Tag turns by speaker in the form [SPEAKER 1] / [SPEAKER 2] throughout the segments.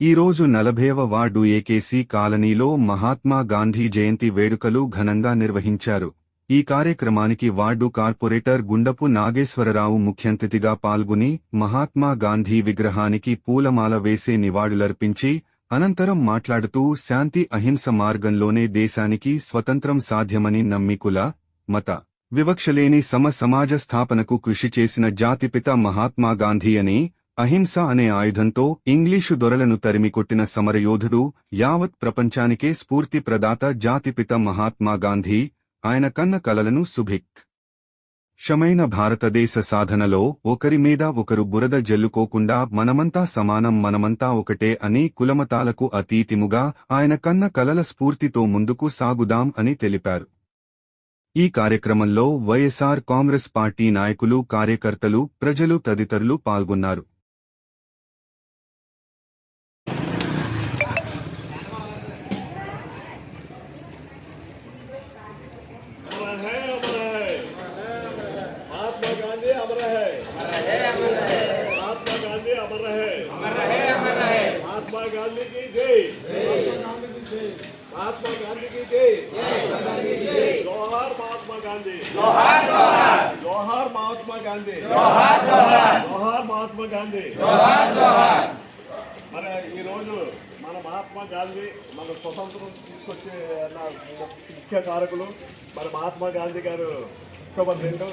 [SPEAKER 1] ఈరోజు నలభైవ ward AKC కాలనీలో మహాత్మా గాంధీ జయంతి వేడుకలు ఘనంగా నిర్వహించారు. ఈ కార్యక్రమానికి వార్డు కార్పొరేటర్ గుండపు నాగేశ్వరరావు ముఖ్యంతిథిగా పాల్గొని మహాత్మా గాంధీ విగ్రహానికి పూలమాల వేసే నివాళులర్పించి అనంతరం మాట్లాడుతూ శాంతి అహింస మార్గంలోనే దేశానికి స్వతంత్రం సాధ్యమని నమ్మికుల మత వివక్షలేని సమ సమాజ స్థాపనకు కృషి చేసిన జాతిపిత మహాత్మా గాంధీ అని అహింస అనే ఆయుధంతో ఇంగ్లీషు దొరలను తరిమికొట్టిన సమరయోధుడు యావత్ ప్రపంచానికే స్ఫూర్తి ప్రదాత జాతిపిత మహాత్మా గాంధీ ఆయన కన్న కలలను సుభిక్. షమైన భారతదేశ సాధనలో ఒకరి మీద ఒకరు బురద జల్లుకోకుండా మనమంతా సమానం మనమంతా ఒకటే అని కులమతాలకు అతీతిముగా ఆయన కన్న కలల స్ఫూర్తితో ముందుకు సాగుదాం అని తెలిపారు. ఈ కార్యక్రమంలో వైఎస్ఆర్ కాంగ్రెస్ పార్టీ నాయకులు కార్యకర్తలు ప్రజలు తదితరులు పాల్గొన్నారు.
[SPEAKER 2] गांधी की जय महात्मा गांधी की जय जोहार महात्मा गांधी जोहार महात्मा गांधी जोहार महात्मा गांधी మన ఈరోజు మన మహాత్మా గాంధీ మన స్వతంత్రం తీసుకొచ్చే నా ముఖ్య కారకులు మన మహాత్మా గాంధీ గారు అక్టోబర్ రెండు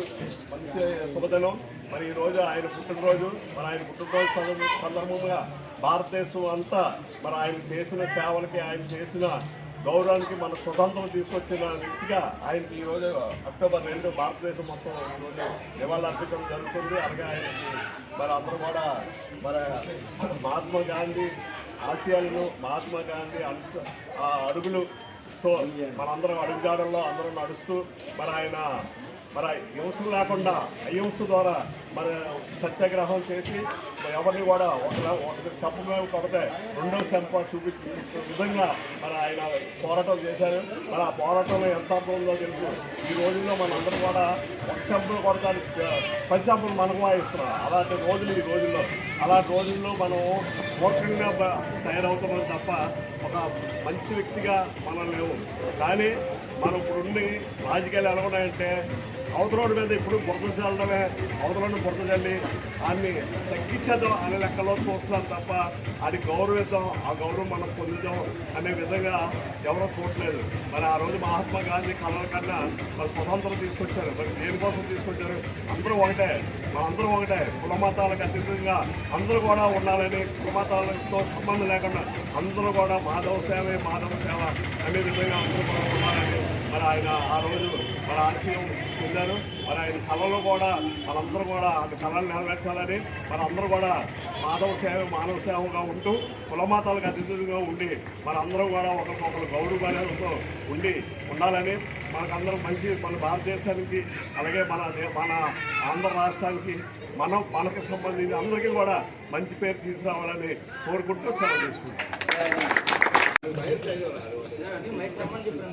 [SPEAKER 2] మంచి శుభదినం మరి ఈరోజు ఆయన పుట్టినరోజు మరి ఆయన పుట్టినరోజు సందర్భ- సందర్భంగా భారతదేశం అంతా మరి ఆయన చేసిన సేవలకి ఆయన చేసిన గౌరవానికి మన స్వతంత్రం తీసుకొచ్చిన వ్యక్తిగా ఆయనకి ఈరోజు అక్టోబర్ రెండు భారతదేశం మొత్తం ఈరోజు నివాళులర్పించడం జరుగుతుంది. అలాగే ఆయనకి మరి అందరూ కూడా మరి మహాత్మా గాంధీ ఆశయాలను మహాత్మా గాంధీ అడుగు తో అడుగులుతో మనందరం అడుగుజాడల్లో అందరం నడుస్తూ మరి ఆయన మరి హింస లేకుండా అహింస ద్వారా మరి సత్యాగ్రహం చేసి ఎవరిని కూడా ఒక ఒకటి చెప్ప కొడితే రెండో చెంప చూపించే విధంగా మరి ఆయన పోరాటం చేశారు. మరి ఆ పోరాటంలో ఎంత అర్థంలో తెలుసు. ఈ రోజుల్లో మనందరం కూడా ఒక చెంపలు కొడతానికి పది చెంపలు మనకు వాయిస్తున్నాం. అలాంటి రోజులు ఈ రోజుల్లో. అలాంటి రోజుల్లో మనం మూర్ఖంగా తయారవుతున్నాం తప్ప ఒక మంచి వ్యక్తిగా మనం లేవు. కానీ మనం ఇప్పుడుండి రాజకీయాలు ఎలా ఉన్నాయంటే అవతలోడి మీద ఇప్పుడు బురద చల్లడమే అవతలని బురద చల్లి ఆయన్ని తగ్గించేద్దాం అనే లెక్కలో చూస్తున్నాం తప్ప అది గౌరవిద్దాం ఆ గౌరవం మనం పొందుదాం అనే విధంగా ఎవరో చూడలేదు. మరి ఆ రోజు మహాత్మా గాంధీ కలల కన్నా మరి స్వతంత్రం తీసుకొచ్చారు. మరి దేనికోసం తీసుకొచ్చారు? అందరూ ఒకటే మనందరం ఒకటే. కులమతాలకు అతీతంగా అందరూ కూడా ఉండాలని కులమతాలతో సంబంధం లేకుండా అందరూ కూడా మాధవ సేవే మాధవ సేవ అనే విధంగా అందరూ కూడా ఉండాలని మరి ఆయన ఆ రోజు మన ఆశయం పొందారు. మరి ఆయన కళలో కూడా మనందరూ కూడా ఆ కళను నెరవేర్చాలని మనందరూ కూడా మాధవ సేవ మానవ సేవగా ఉంటూ కులమాతాలకు అతిథులుగా ఉండి మనందరం కూడా ఒకరికొకరు గౌరవాలతో ఉండి ఉండాలని మనకందరం మంచి మన భారతదేశానికి అలాగే మన దే- మన ఆంధ్ర రాష్ట్రానికి మనం మనకు సంబంధించి అందరికీ కూడా మంచి పేరు తీసుకురావాలని కోరుకుంటూ సెలవు తీసుకుంటాం కానీ మైక్ రమ్మని చెప్పి